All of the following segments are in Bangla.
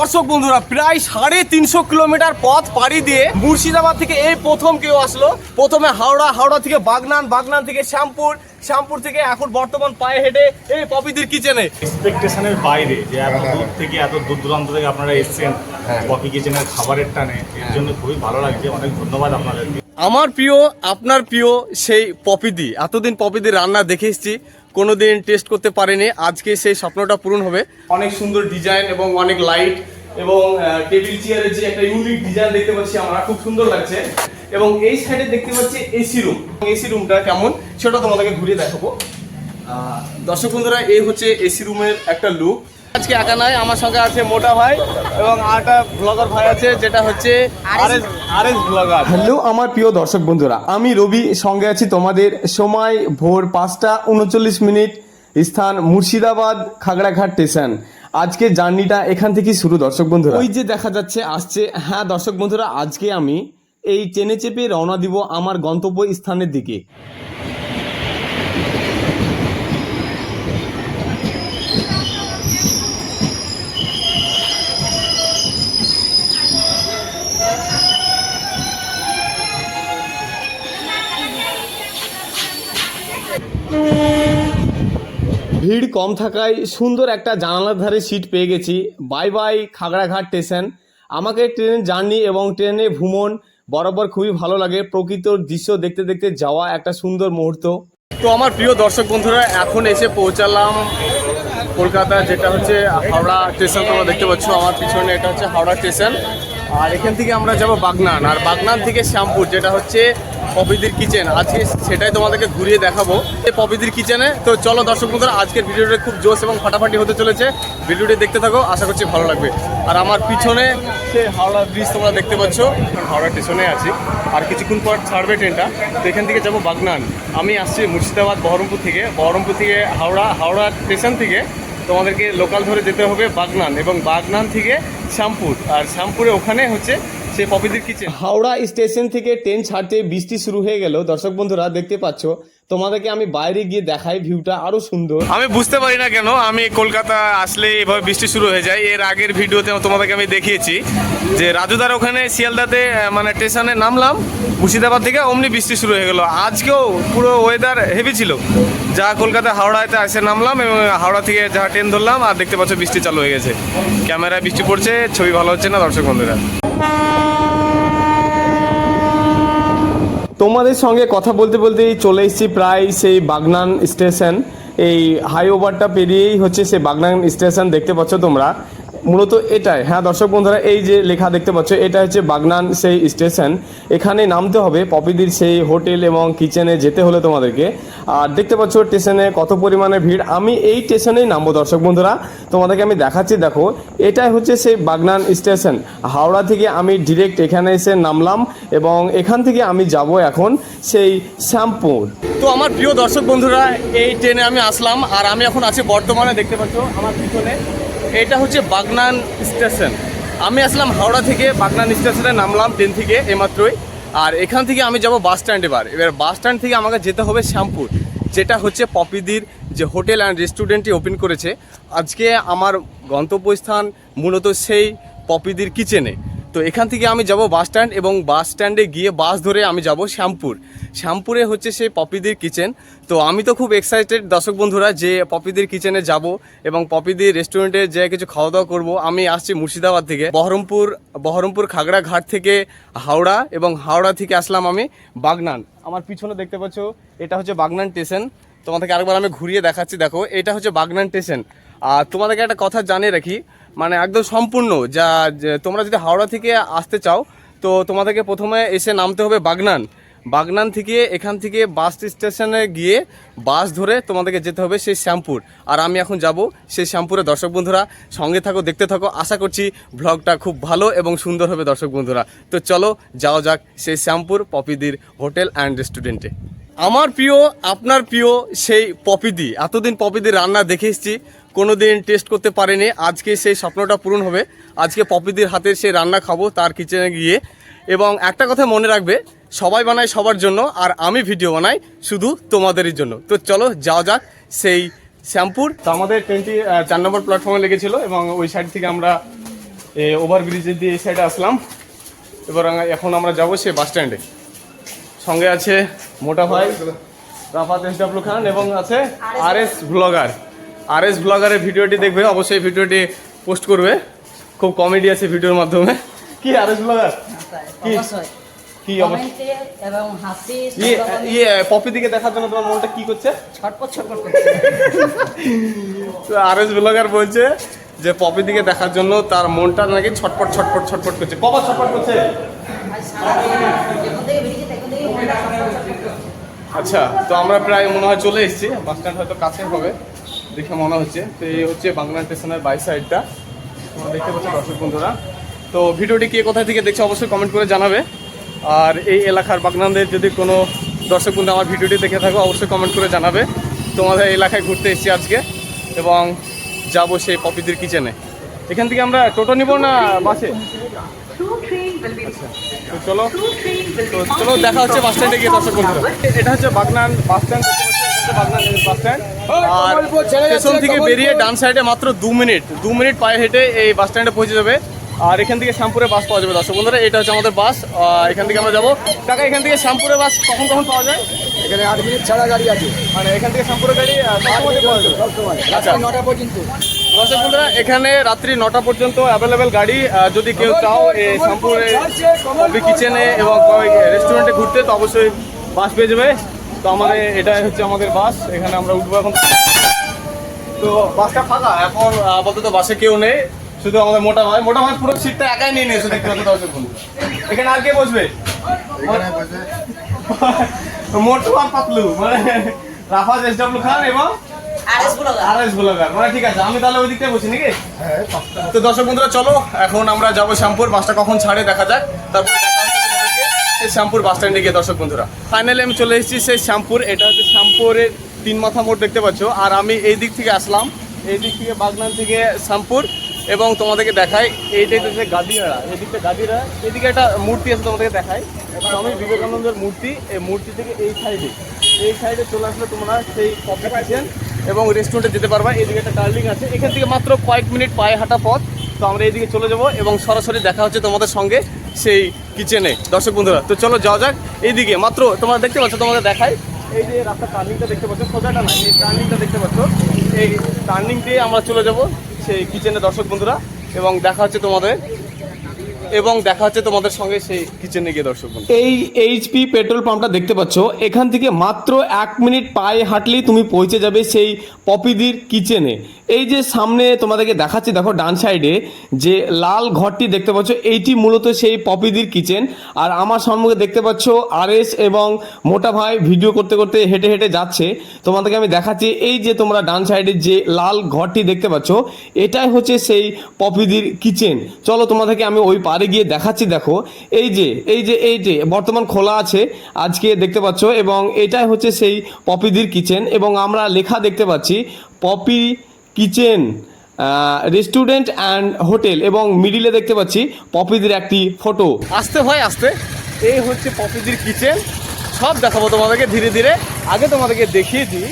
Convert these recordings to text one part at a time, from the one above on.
দর্শক বন্ধুরা প্রায় সাড়ে তিনশো কিলোমিটার পথ পাড়ি দিয়ে মুর্শিদাবাদ থেকে এই প্রথম কেউ আসলো। প্রথমে হাওড়া হাওড়া থেকে বাগনান বাগনান থেকে শ্যামপুর শ্যামপুর থেকে এখন বর্তমান পায়ে হেঁটে এই পপিদির কিচেনে। এক্সপেকটেশনের বাইরে যে এত দূর থেকে এত দূর দূরান্ত থেকে আপনারা এসেছেন হ্যাঁ। কফি কিচেনের খাবারের টানে এর জন্য খুবই ভালো লাগছে। অনেক ধন্যবাদ আপনাদেরকে। আমার প্রিয় আপনার প্রিয় সেই পপিদি এতদিন পপিদির রান্না দেখে এসেছি কোনোদিন টেস্ট করতে পারেনি আজকে সেই স্বপ্নটা পূরণ হবে। অনেক সুন্দর ডিজাইন এবং অনেক লাইট এবং টেবিল চেয়ারের যে একটা ইউনিক ডিজাইন দেখতে পাচ্ছি আমরা খুব সুন্দর লাগছে। এবং এই সাইডে দেখতে পাচ্ছি এসি রুম এসি রুমটা কেমন সেটা তোমাদেরকে ঘুরিয়ে দেখাবো। দর্শক বন্ধুরা এই হচ্ছে এসি রুমের একটা লুক আজকে একা নয় আমার সঙ্গে আছে মোটা ভাই এবং আরেকটা ব্লগার ভাই আছে যেটা হচ্ছে আরএস আরএস ব্লগার হ্যালো আমার প্রিয় দর্শক বন্ধুরা আমি রবি সঙ্গে আছি তোমাদের সময় ভোর পাঁচটা উনচল্লিশ মিনিট স্থান মুর্শিদাবাদ খাগড়াঘাট স্টেশন। আজকে জার্নিটা এখান থেকেই শুরু দর্শক বন্ধুরা। ওই যে দেখা যাচ্ছে আসছে। হ্যাঁ দর্শক বন্ধুরা আজকে আমি এই ট্রেনে চেপে রওনা দিব আমার গন্তব্য স্থানের দিকে ভিড় কম থাকায় সুন্দর একটা জানালার ধারে সিট পেয়ে গেছি। বাই বাই খাগড়াঘাট স্টেশন আমাকে ট্রেনের জার্নি এবং ট্রেনে ভ্রমণ বরাবর খুবই ভালো লাগে। প্রকৃত দৃশ্য দেখতে দেখতে যাওয়া একটা সুন্দর মুহূর্ত। তো আমার প্রিয় দর্শক বন্ধুরা, এখন এসে পৌঁছালাম কলকাতা, যেটা হচ্ছে হাওড়া স্টেশন তোমরা দেখতে পাচ্ছ আমার পিছনে, এটা হচ্ছে হাওড়া স্টেশন আর এখান থেকে আমরা যাব বাগনান, আর বাগনান থেকে শ্যামপুর, যেটা হচ্ছে পপিদির কিচেন আজকে সেটাই তোমাদেরকে ঘুরিয়ে দেখাবো। এই পপিদির কিচেনে তো চলো দর্শক বন্ধুরা, আজকের ভিডিওটা খুব জোশ এবং ফাটাফাটি হতে চলেছে। ভিডিওটি দেখতে থাকো, আশা করছি ভালো লাগবে। আর আমার পিছনে সে হাওড়া ব্রিজ তোমরা দেখতে পাচ্ছ। হাওড়া স্টেশনে আছি। আর কিছুক্ষণ পর ছাড়বে ট্রেনটা তো এখান থেকে যাব বাগনান। আমি আসছি মুর্শিদাবাদ, বহরমপুর থেকে। বহরমপুর থেকে হাওড়া হাওড়া স্টেশন থেকে। তোমাদেরকে লোকাল ধরে যেতে হবে বাগনান এবং বাগনান থেকে শ্যামপুর। আর শ্যামপুরে ওখানে হচ্ছে সে পপিদির কিচেন হাওড়া স্টেশন থেকে ট্রেন ছাড়তে বৃষ্টি শুরু হয়ে গেল। দর্শক বন্ধুরা দেখতে পাচ্ছ তোমাদেরকে আমি বাইরে গিয়ে দেখাই ভিউটা আরও সুন্দর। আমি বুঝতে পারি না কেন আমি কলকাতা আসলে এভাবে বৃষ্টি শুরু হয়ে যায়। এর আগের ভিডিওতে তোমাদেরকে আমি দেখিয়েছি যে রাজুদার ওখানে শিয়ালদাতে মানে স্টেশনে নামলাম মুর্শিদাবাদ থেকে অমনি বৃষ্টি শুরু হয়ে গেল। আজকেও পুরো ওয়েদার হেভি ছিল। যা কলকাতা হাওড়াতে এসে নামলাম এবং হাওড়া থেকে যা ট্রেন ধরলাম আর দেখতে পাচ্ছ বৃষ্টি চালু হয়ে গেছে। ক্যামেরায় বৃষ্টি পড়ছে ছবি ভালো হচ্ছে না দর্শক বন্ধুরা? তোমাদের সঙ্গে কথা বলতে বলতেই চলে এসেছি প্রায় সেই বাগনান স্টেশন। এই হাইওভারটা পেরিয়েই হচ্ছে সেই বাগনান স্টেশন, দেখতে পাচ্ছ তোমরা। মূলত এটাই। হ্যাঁ দর্শক বন্ধুরা, এই যে লেখা দেখতে পাচ্ছ, এটা হচ্ছে বাগনান সেই স্টেশন। এখানে নামতে হবে, পপিদির সেই হোটেল এবং কিচেনে যেতে হলে তোমাদেরকে। আর দেখতে পাচ্ছ, স্টেশনে কত পরিমাণে ভিড়। আমি এই স্টেশনেই নামবো, দর্শক বন্ধুরা। তোমাদেরকে আমি দেখাচ্ছি, দেখো, এটাই হচ্ছে সেই বাগনান স্টেশন। হাওড়া থেকে আমি ডিরেক্ট এখানে এসে নামলাম এবং এখান থেকে আমি যাব এখন সেই শ্যামপুর। তো আমার প্রিয় দর্শক বন্ধুরা, এই ট্রেনে আমি আসলাম। আর আমি এখন আছি বর্তমানে দেখতে পাচ্ছ, আমার পিছনে। এটা হচ্ছে বাগনান স্টেশন। আমি আসলাম হাওড়া থেকে, বাগনান স্টেশনে নামলাম ট্রেন থেকে এমাত্রই আর এখান থেকে আমি যাব বাস স্ট্যান্ড এবার। এবার বাস স্ট্যান্ড থেকে আমাকে যেতে হবে শ্যামপুর, যেটা হচ্ছে পপিদির যে হোটেল অ্যান্ড রেস্টুরেন্টটি ওপেন করেছে। আজকে আমার গন্তব্যস্থান মূলত সেই পপিদির কিচেনে। তো এখান থেকে আমি যাব বাস স্ট্যান্ড এবং বাস স্ট্যান্ডে গিয়ে বাস ধরে আমি যাব শ্যামপুর। শ্যামপুরে হচ্ছে সেই পপিদির কিচেন। তো আমি তো খুব এক্সাইটেড দর্শক বন্ধুরা যে পপিদির কিচেনে যাব এবং পপিদির রেস্টুরেন্টে যে কিছু খাওয়া দাওয়া করব। আমি আসছি মুর্শিদাবাদ থেকে। বহরমপুর বহরমপুর খাগড়া ঘাট থেকে হাওড়া এবং হাওড়া থেকে আসলাম আমি বাগনান। আমার পিছনে দেখতে পাচ্ছ, এটা হচ্ছে বাগনান স্টেশন। তোমাদেরকে আরেকবার আমি ঘুরিয়ে দেখাচ্ছি। দেখো, এটা হচ্ছে বাগনান স্টেশন। আর তোমাদেরকে একটা কথা জানিয়ে রাখি মানে একদম সম্পূর্ণ, যা তোমরা যদি হাওড়া থেকে আসতে চাও, তো তোমাদেরকে প্রথমে এসে নামতে হবে বাগনান। বাগনান থেকে এখান থেকে বাস স্টেশনে গিয়ে বাস ধরে তোমাদেরকে যেতে হবে সেই শ্যামপুর। আর আমি এখন যাব সেই শ্যামপুরে। দর্শক বন্ধুরা, সঙ্গে থাকো, দেখতে থাকো। আশা করছি ব্লগটা খুব ভালো এবং সুন্দর হবে দর্শক বন্ধুরা। তো চলো, যাওয়া যাক সেই শ্যামপুর পপিদির হোটেল অ্যান্ড রেস্টুরেন্টে। আমার প্রিয়, আপনার প্রিয় সেই পপিদি। এতদিন পপিদির রান্না দেখে এসেছি। কোনোদিন টেস্ট করতে পারেনি। আজকে সেই স্বপ্নটা পূরণ হবে। আজকে পপিদির হাতের সেই রান্না খাব তার কিচেনে গিয়ে। এবং একটা কথা মনে রাখবে সবাই বানায় সবার জন্য আর আমি ভিডিও বানাই শুধু তোমাদেরই জন্য। তো চলো যাওয়া যাক সেই শ্যামপুর। তো আমাদের ট্রেনটি চার নম্বর প্ল্যাটফর্মে লেগেছিল এবং ওই সাইড থেকে আমরা ওভারব্রিজের দিয়ে এই সাইডে আসলাম। এবার এখন আমরা যাব সে বাস স্ট্যান্ডে সঙ্গে আছে মোটা ভাই রাফাত এস ডাব্লু খান এবং আছে R S blogger. R S ব্লগারের ভিডিওটি দেখবে অবশ্যই ভিডিওটি পোস্ট করবে। খুব কমেডি আছে ভিডিওর মাধ্যমে। কি আর এস ব্লগার কি? ইয়ে ইয়ে পপি দিকে দেখার জন্য তোমার মনটা কি করছে? ছটপট আর এস ব্লগার বলছে যে পপি দিকে দেখার জন্য তার মনটা নাকি ছটপট ছটপট ছটপট করছে। ছটপট করছে। আচ্ছা তো আমরা প্রায় মনে হয় চলে এসেছি। বাস স্ট্যান্ড হয়তো কাছে হবে। দেখে মনে হচ্ছে। তো এই হচ্ছে বাংলা স্টেশনের বাই সাইডটা। তোমরা দেখতে পাচ্ছ দর্শক বন্ধুরা। তো ভিডিওটি কে কোথায় থেকে দেখছে অবশ্যই কমেন্ট করে জানাবে। আর এই এলাকার বাগনানদের যদি কোনো দর্শক বন্ধু আমার ভিডিওটি দেখে থাকো অবশ্যই কমেন্ট করে জানাবে। তোমাদের এলাকায় ঘুরতে এসেছি আজকে এবং যাব সেই পপিদের কিচেনে। এখান থেকে আমরা টোটো নিব না বাসে? তো চলো। তো চলো দেখা হচ্ছে বাস স্ট্যান্ডে গিয়ে দর্শক বন্ধুরা। এটা হচ্ছে বাগনান বাস স্ট্যান্ড। আর স্টেশন থেকে বেরিয়ে ডান সাইডে মাত্র দু মিনিট দু মিনিট পায়ে হেঁটে এই বাস স্ট্যান্ডে পৌঁছে যাবে। আর এখান থেকে শ্যামপুরে বাস পাওয়া যাবে। দর্শক বন্ধুরা এটা হচ্ছে আমাদের বাস। এখান থেকে আমরা যাব। টাকা এখান থেকে শ্যামপুরে বাস কখন কখন পাওয়া যায়? এখানে আট মিনিট ছাড়া গাড়ি আছে। মানে এখান থেকে শ্যামপুরে গাড়ি আচ্ছা। রাত্রি নটা পর্যন্ত। দর্শক বন্ধুরা এখানে রাত্রি নটা পর্যন্ত অ্যাভেলেবেল গাড়ি যদি কেউ চাও এই শ্যামপুরে কিচেনে এবং রেস্টুরেন্টে ঘুরতে তো অবশ্যই বাস পেয়ে যাবে। তো আমাদের এটাই হচ্ছে আমাদের বাস এখানে আমরা উঠবো এখন। তো বাসটা ফাঁকা এখন আপাতত বাসে কেউ নেই শুধু আমাদের মোটা ভাই। মোটা ভাই পুরো সিটটা একাই নিয়ে নিয়েছে দেখতে পাচ্ছ দর্শক বন্ধু এখানে আর কে বসবে? মোটু আর পাতলু মানে রাফাজ এস ডাব্লু খান এবং মানে ঠিক আছে আমি তাহলে ওই দিকটায় বসি নাকি? তো দর্শক বন্ধুরা চলো এখন আমরা যাব শ্যামপুর বাসটা কখন ছাড়ে দেখা যাক। তারপর সেই শ্যামপুর বাস স্ট্যান্ডে গিয়ে, দর্শক বন্ধুরা। ফাইনালি আমি চলে এসেছি সেই শ্যামপুর, এটা হচ্ছে শ্যামপুরের তিন মাথা মোড় দেখতে পাচ্ছ। আর আমি এই দিক থেকে আসলাম, এই দিক থেকে বাগনান থেকে শ্যামপুর এবং তোমাদেরকে দেখাই, এইটাই হচ্ছে গাদিয়াড়া এই দিকটা গাদিয়াড়া এদিকে একটা মূর্তি আছে তোমাদেরকে দেখাই। স্বামী বিবেকানন্দের মূর্তি, এই মূর্তি থেকে এই সাইডে এই সাইডে চলে আসলে তোমরা সেই কফি কিচেন এবং রেস্টুরেন্টে যেতে পারবা। এইদিকে একটা টার্লিং আছে। এখান থেকে মাত্র কয়েক মিনিট পায়ে হাঁটা পথ। তো আমরা এইদিকে চলে যাব এবং সরাসরি দেখা হচ্ছে তোমাদের সঙ্গে। সেই কিচেনে দর্শক বন্ধুরা, তো চলো যাওয়া যাক। এইদিকে, মাত্র তোমরা দেখতে পাচ্ছ তোমাদের দেখাই। এই যে রাস্তা টার্নিংটা দেখতে পাচ্ছ, সোজাটা না, এই টার্নিংটা দেখতে পাচ্ছ। এই টার্নিং দিয়ে আমরা চলে যাব সেই কিচেনে দর্শক বন্ধুরা, এবং দেখা হচ্ছে তোমাদের, এবং দেখা হচ্ছে তোমাদের সঙ্গে সেই কিচেনে গিয়ে, দর্শক বন্ধু এই এইচপি পেট্রোল পাম্পটা দেখতে পাচ্ছ, এখান থেকে মাত্র এক মিনিট পায়ে হাঁটলেই তুমি পৌঁছে যাবে সেই পপিদির কিচেনে এই যে সামনে তোমাদেরকে দেখাচ্ছি, দেখো ডান সাইডে যে লাল ঘরটি দেখতে পাচ্ছ, এইটি মূলত সেই পপিদির কিচেন। আর আমার সম্মুখে দেখতে পাচ্ছ আরএস এবং মোটা ভাই ভিডিও করতে করতে হেঁটে হেঁটে যাচ্ছে। তোমাদেরকে আমি দেখাচ্ছি, এই যে তোমরা ডান সাইডে যে লাল ঘরটি দেখতে পাচ্ছ, এটাই হচ্ছে সেই পপিদির কিচেন। চলো তোমাদেরকে আমি ওই পারে গিয়ে দেখাচ্ছি, দেখো। এই যে এই যে এই যে, বর্তমান খোলা আছে, আজকে দেখতে পাচ্ছ, এবং এটাই হচ্ছে সেই পপিদির কিচেন, এবং আমরা লেখা দেখতে পাচ্ছি, Popy kitchen restaurant and hotel এবং মিডিলে দেখতে পাচ্ছি পপিদির একটি ফটো। আসতে হয়, আসতে। এই হচ্ছে পপিদির কিচেন। সব দেখাবো তোমাদেরকে ধীরে ধীরে। আগে তোমাদেরকে দেখিয়ে দিই,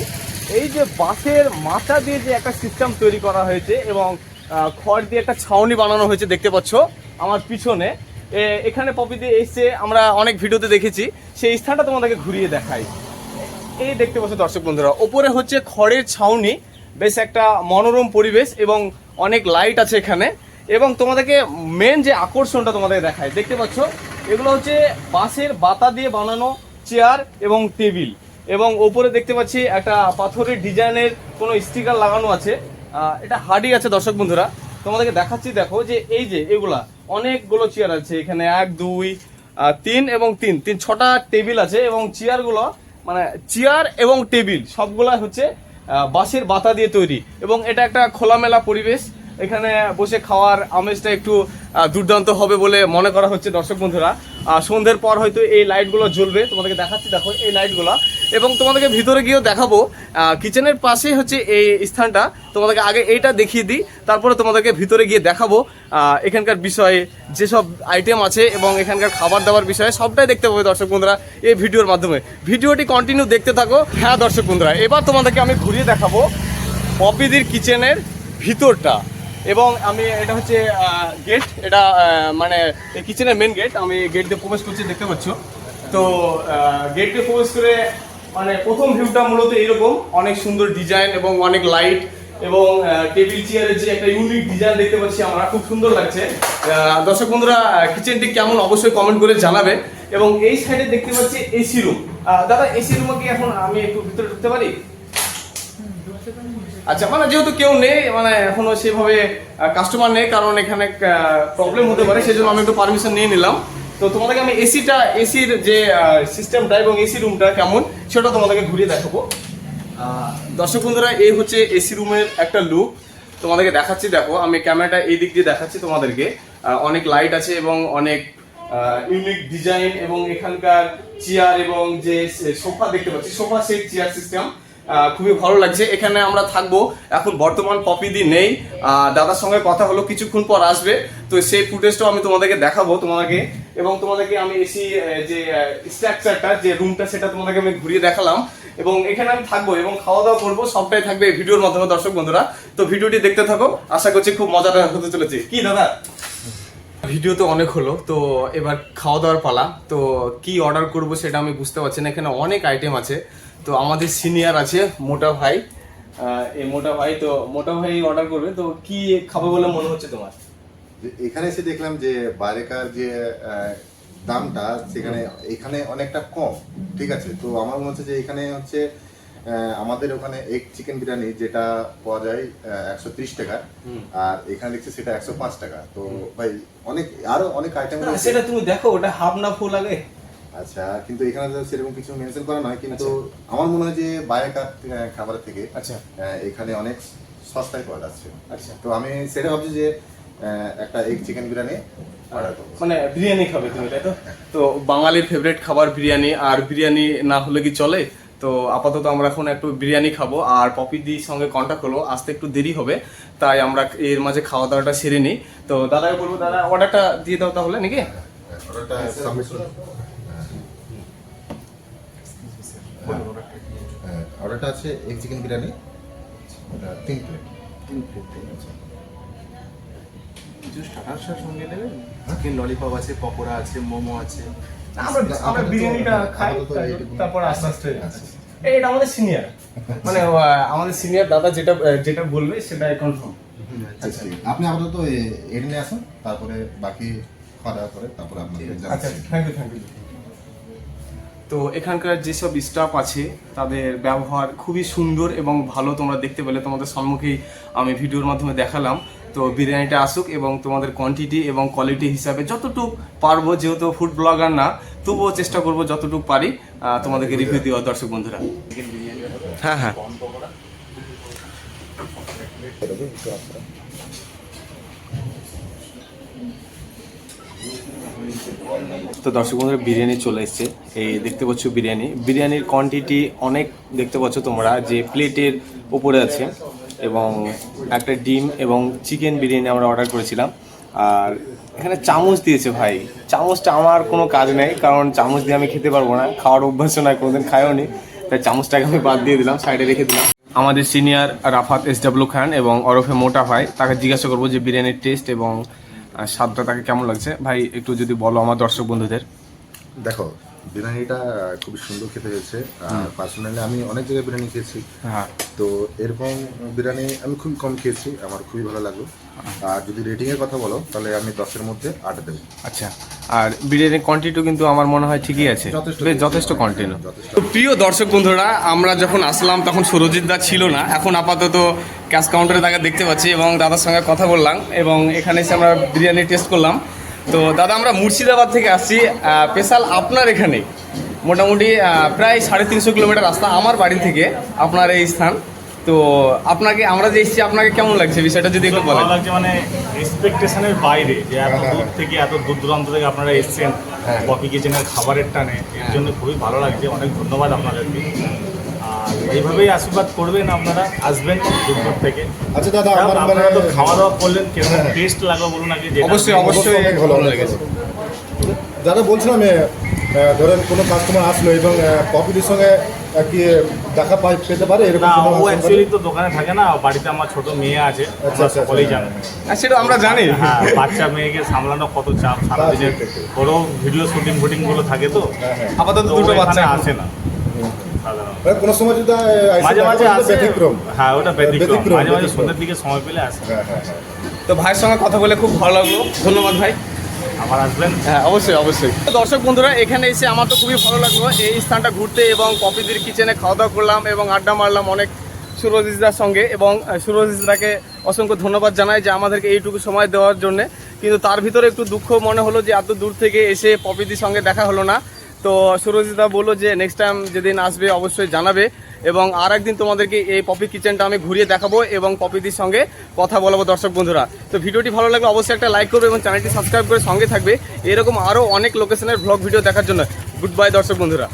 এই যে বাঁশের মাথা দিয়ে যে একটা সিস্টেম তৈরি করা হয়েছে এবং খড় দিয়ে একটা ছাউনি বানানো হয়েছে, দেখতে পাচ্ছ আমার পিছনে। এখানে পপি দিয়ে এসছে আমরা অনেক ভিডিওতে দেখেছি। সেই স্থানটা তোমাদেরকে ঘুরিয়ে দেখাই। এই দেখতে পাচ্ছ দর্শক বন্ধুরা, ওপরে হচ্ছে খড়ের ছাউনি। বেশ একটা মনোরম পরিবেশ এবং অনেক লাইট আছে এখানে। এবং তোমাদেরকে মেন যে আকর্ষণটা তোমাদের দেখায়, দেখতে পাচ্ছ, এগুলো হচ্ছে বাঁশের বাতা দিয়ে বানানো চেয়ার এবং টেবিল এবং ওপরে দেখতে পাচ্ছি একটা পাথরের ডিজাইনের কোনো স্টিকার লাগানো আছে। এটা হাডি আছে দর্শক বন্ধুরা। তোমাদেরকে দেখাচ্ছি, দেখো যে এই যে এগুলা, অনেকগুলো চেয়ার আছে এখানে, এক, দুই তিন এবং তিন। তিন, ছটা টেবিল আছে এবং চেয়ারগুলো মানে চেয়ার এবং টেবিল সবগুলা হচ্ছে বাঁশের বাতা দিয়ে তৈরি। এবং এটা একটা খোলামেলা পরিবেশ। এখানে বসে খাওয়ার আমেজটা একটু দুর্দান্ত হবে বলে মনে করা হচ্ছে দর্শক বন্ধুরা। সন্ধ্যের পর হয়তো এই লাইটগুলো জ্বলবে। তোমাদেরকে দেখাচ্ছি, দেখো এই লাইটগুলো এবং তোমাদেরকে ভিতরে গিয়েও দেখাবো কিচেনের পাশেই হচ্ছে এই স্থানটা। তোমাদেরকে আগে এইটা দেখিয়ে দিই, তারপরে তোমাদেরকে ভিতরে গিয়ে দেখাবো এখানকার বিষয়ে যেসব আইটেম আছে এবং এখানকার খাবার দাবার বিষয়ে সবটাই দেখতে পাবে দর্শক বন্ধুরা এই ভিডিওর মাধ্যমে। ভিডিওটি কন্টিনিউ দেখতে থাকো। হ্যাঁ দর্শক বন্ধুরা, এবার তোমাদেরকে আমি ঘুরিয়ে দেখাবো পপিদির কিচেনের ভিতরটা। এবং আমি এটা হচ্ছে গেট এটা মানে কিচেনের মেন গেট আমি গেট দিয়ে প্রবেশ করছি, দেখতে পাচ্ছ। তো গেট দিয়ে প্রবেশ করে মানে প্রথম ভিউটা মূলত এরকম অনেক সুন্দর ডিজাইন এবং অনেক লাইট এবং টেবিল চেয়ারের যে একটা ইউনিক ডিজাইন দেখতে পাচ্ছি আমরা, খুব সুন্দর লাগছে। দর্শক বন্ধুরা কিচেনটি কেমন অবশ্যই কমেন্ট করে জানাবে। এবং এই সাইডে দেখতে পাচ্ছি এসি রুম দাদা এসি রুমে কি এখন আমি একটু ভিতরে ঢুকতে পারি? আচ্ছা মানে যেহেতু কেউ নেই মানে এখনও সেভাবে কাস্টমার নেই, কারণ এখানে প্রবলেম হতে পারে, সেজন্য আমি একটু পারমিশন নিয়ে নিলাম। তো তোমাদেরকে আমি এসিটা এসির যে সিস্টেমটা এবং এসি রুমটা কেমন, সেটা তোমাদেরকে ঘুরিয়ে দেখাবো। দর্শক বন্ধুরা, এই হচ্ছে এসি রুমের একটা লুক তোমাদেরকে দেখাচ্ছি, দেখো, আমি ক্যামেরাটা এই দিক দিয়ে দেখাচ্ছি তোমাদেরকে। অনেক লাইট আছে এবং অনেক ইউনিক ডিজাইন এবং এখানকার চেয়ার এবং যে সোফা দেখতে পাচ্ছি সোফা সেট চেয়ার সিস্টেম খুবই ভালো লাগছে। এখানে আমরা থাকব। এখন বর্তমান পপিদি নেই। দাদার সঙ্গে কথা হলো, কিছুক্ষণ পর আসবে। তো সেই ফুটেজটাও আমি তোমাদেরকে দেখাবো তোমাদেরকে। এবং তোমাদেরকে আমি এসি যে স্ট্রাকচারটা যে রুমটা সেটা তোমাদেরকে আমি ঘুরিয়ে দেখালাম। এবং এখানে আমি থাকব এবং খাওয়া দাওয়া করব। সবটাই থাকবে এই ভিডিওর মাধ্যমে, দর্শক বন্ধুরা। তো ভিডিওটি দেখতে থাকো। আশা করছি খুব মজাটা হতে চলেছে। কি, দাদা? ভিডিও তো অনেক হলো। তো এবার খাওয়া দাওয়ার পালা। তো কি অর্ডার করব সেটা আমি বুঝতে পারছি না। এখানে অনেক আইটেম আছে। তো আমাদের সিনিয়র আছে মোটা ভাই। এই মোটা ভাই তো মোটা ভাই অর্ডার করবে তো কি খাবে বলে মনে হচ্ছে তোমার? যে এখানে এসে দেখলাম যে বাইরেকার যে দামটা সেখানে এখানে অনেকটা কম ঠিক আছে? তো আমার মনে হচ্ছে যে এখানে হচ্ছে আমাদের ওখানে এক চিকেন বিরিয়ানি যেটা পাওয়া যায় একশো ত্রিশ টাকা। আর এখানে দেখছি সেটা একশো পাঁচ টাকা। তো ভাই অনেক আরও অনেক আইটেম সেটা তুমি দেখো ওটা হাফ না ফুল আগে। আচ্ছা কিন্তু এখানে তো সেরকম কিছু মেনশন করা নয় কিন্তু আমার মনে হয় যে বাইরেকার আহ, খাবারের থেকে আচ্ছা। এখানে অনেক সস্তায় পাওয়া যাচ্ছে। আচ্ছা। তো আমি সেটা ভাবছি যে একটা এগ চিকেন বিরিয়ানি মানে বিরিয়ানি খাবে তুমি তাই তো? তো বাঙালির ফেভারিট খাবার বিরিয়ানি আর বিরিয়ানি না হলে কি চলে? তো আপাতত আমরা এখন একটু বিরিয়ানি খাব আর পপি দির সঙ্গে কন্ট্যাক্ট হলো আসতে একটু দেরি হবে তাই আমরা এর মাঝে খাওয়া দাওয়াটা সেরে নিই। তো দাদাকে বলব দাদা অর্ডারটা দিয়ে দাও তাহলে নাকি? অর্ডারটা অর্ডারটা আছে এগ চিকেন বিরিয়ানি। ওটা তিন প্লেট তিন প্লেট আছে। কিছু স্টার্টার সঙ্গে নেবেন চিকেন ললিপপ আছে পকোড়া আছে মোমো আছে? আমরা আমরা বিরিয়ানিটা খাই তারপর আস্তে আস্তে এটা আমাদের সিনিয়র মানে আমাদের সিনিয়র দাদা যেটা যেটা বলবে সেটা কনফার্ম আচ্ছা আপনি আপাতত এটা নিয়ে আসুন তারপরে বাকি খাওয়া দাওয়া করে তারপরে আপনাকে আচ্ছা থ্যাংক ইউ থ্যাংক ইউ তো এখানকার যেসব স্টাফ আছে তাদের ব্যবহার খুবই সুন্দর এবং ভালো তোমরা দেখতে পেলে। তোমাদের সম্মুখেই আমি ভিডিওর মাধ্যমে দেখালাম। তো বিরিয়ানিটা আসুক এবং তোমাদের কোয়ান্টিটি এবং কোয়ালিটি হিসাবে যতটুকু পারব যেহেতু ফুড ব্লগার না তবুও চেষ্টা করব যতটুকু পারি তোমাদেরকে রিভিউ দেওয়া দর্শক বন্ধুরা। হ্যাঁ হ্যাঁ। তো দর্শক বন্ধুরা, বিরিয়ানি চলে এসছে। এই দেখতে পাচ্ছ বিরিয়ানি। বিরিয়ানির কোয়ান্টিটি অনেক দেখতে পাচ্ছ তোমরা, যে প্লেটের উপরে আছে এবং একটা ডিম এবং চিকেন বিরিয়ানি আমরা অর্ডার করেছিলাম। আর এখানে চামচ দিয়েছে ভাই। চামচটা আমার কোনো কাজ নেই, কারণ চামচ দিয়ে আমি খেতে পারব না। খাওয়ার অভ্যাস নয় কোনোদিন খাইও নি। তাই চামচটাকে আমি বাদ দিয়ে দিলাম সাইডে রেখে দিলাম। আমাদের senior Rafat S W Khan এবং ওরফে মোটা ভাই, তাকে জিজ্ঞাসা করব যে বিরিয়ানির টেস্ট এবং স্বাদটা তাকে কেমন লাগছে? ভাই একটু যদি বলো আমার দর্শক বন্ধুদের। দেখো বিরিয়ানিটা খুবই সুন্দর খেতে হয়েছে। আর পার্সোনালি আমি অনেক জায়গায় বিরিয়ানি খেয়েছি। হ্যাঁ। তো এরকম বিরিয়ানি আমি খুবই কম খেয়েছি আমার খুবই ভালো লাগল। আর যদি রেটিং এর কথা বলো তাহলে আমি দশের মধ্যে আট দেবো। আচ্ছা। আর বিরিয়ানির কোয়ান্টিটিও কিন্তু আমার মনে হয় ঠিকই আছে। যথেষ্ট। বেশ যথেষ্ট কন্টিনিউ যথেষ্ট। তো প্রিয় দর্শক বন্ধুরা আমরা যখন আসলাম তখন সুরজিৎ দা ছিল না। এখন আপাতত ক্যাশ কাউন্টারে তাকে দেখতে পাচ্ছি এবং দাদার সঙ্গে কথা বললাম এবং এখানে এসে আমরা বিরিয়ানি টেস্ট করলাম। তো দাদা আমরা মুর্শিদাবাদ থেকে আসছি। স্পেশাল আপনার এখানে। মোটামুটি প্রায় সাড়ে তিনশো কিলোমিটার রাস্তা আমার বাড়ি থেকে আপনার এই স্থান। তো আপনাকে আমরা যে এসেছি আপনাকে কেমন লাগছে? বিষয়টা যদি একটু বলেন। লাগছে মানে এক্সপেকটেশনের বাইরে যে এত দূর থেকে এত দূর দূরান্ত থেকে আপনারা এসছেন কফি কিচেনের খাবারের টানে এর জন্য খুবই ভালো লাগছে। অনেক ধন্যবাদ আপনাদেরকে। এইভাবেই আশীর্বাদ করবেন আপনারা আসবেন দূর থেকে। আচ্ছা দাদা আমার মানে আপনারা তো খাওয়া দাওয়া করলেন কেমন টেস্ট লাগল বলুন আগে অবশ্যই অবশ্যই ভালো লেগেছে। দাদা বলছিলাম ধরেন কোনো কাস্টমার আসলো এবং পপিদের সঙ্গে কি দেখা পাই পেতে পারে? এরকম ও অ্যাকচুয়ালি তো দোকানে থাকে না বাড়িতে আমার ছোট মেয়ে আছে আচ্ছা, আমরা আচ্ছা, সকলেই আচ্ছা। জানে। আর সেটা আমরা জানি। হ্যাঁ বাচ্চা মেয়েকে সামলানো কত চাপ সারাদিনের। ওরও ভিডিও শুটিং ফুটিংগুলো থাকে তো। হ্যাঁ, হ্যাঁ। আপাতত দুটো বাচ্চা আসে না। মানে কোনো সময় যদি মাঝে মাঝে আসে। ব্যতিক্রম। হ্যাঁ ওটা ব্যতিক্রম। ব্যতিক্রম, মাঝে মাঝে সন্ধ্যের দিকে সময় পেলে আসে। হ্যাঁ হ্যাঁ হ্যাঁ। তো ভাইয়ের সঙ্গে কথা বলে খুব ভালো লাগল। ধন্যবাদ ভাই। আমার আসবেন? হ্যাঁ অবশ্যই অবশ্যই। দর্শক বন্ধুরা এখানে এসে আমার তো খুবই ভালো লাগল। এই স্থানটা ঘুরতে এবং কপিদির কিচেনে খাওয়া দাওয়া করলাম এবং আড্ডা মারলাম অনেক সুরজিৎদার সঙ্গে এবং সুরজিৎদাকে অসংখ্য ধন্যবাদ জানাই যে আমাদেরকে এইটুকু সময় দেওয়ার জন্য। কিন্তু তার ভিতরে একটু দুঃখ মনে হলো যে এত দূর থেকে এসে পপিদির সঙ্গে দেখা হলো না। তো সুরজিতা বলল যে নেক্সট টাইম যেদিন আসবে অবশ্যই জানাবে এবং আর একদিন তোমাদেরকে এই পপি কিচেনটা আমি ঘুরিয়ে দেখাবো এবং পপিদির সঙ্গে কথা বলব দর্শক বন্ধুরা। তো ভিডিওটি ভালো লাগলে অবশ্যই একটা লাইক করবে এবং চ্যানেলটি সাবস্ক্রাইব করে সঙ্গে থাকবে। এরকম আরও অনেক লোকেশনের ব্লগ ভিডিও দেখার জন্য। গুড বাই দর্শক বন্ধুরা।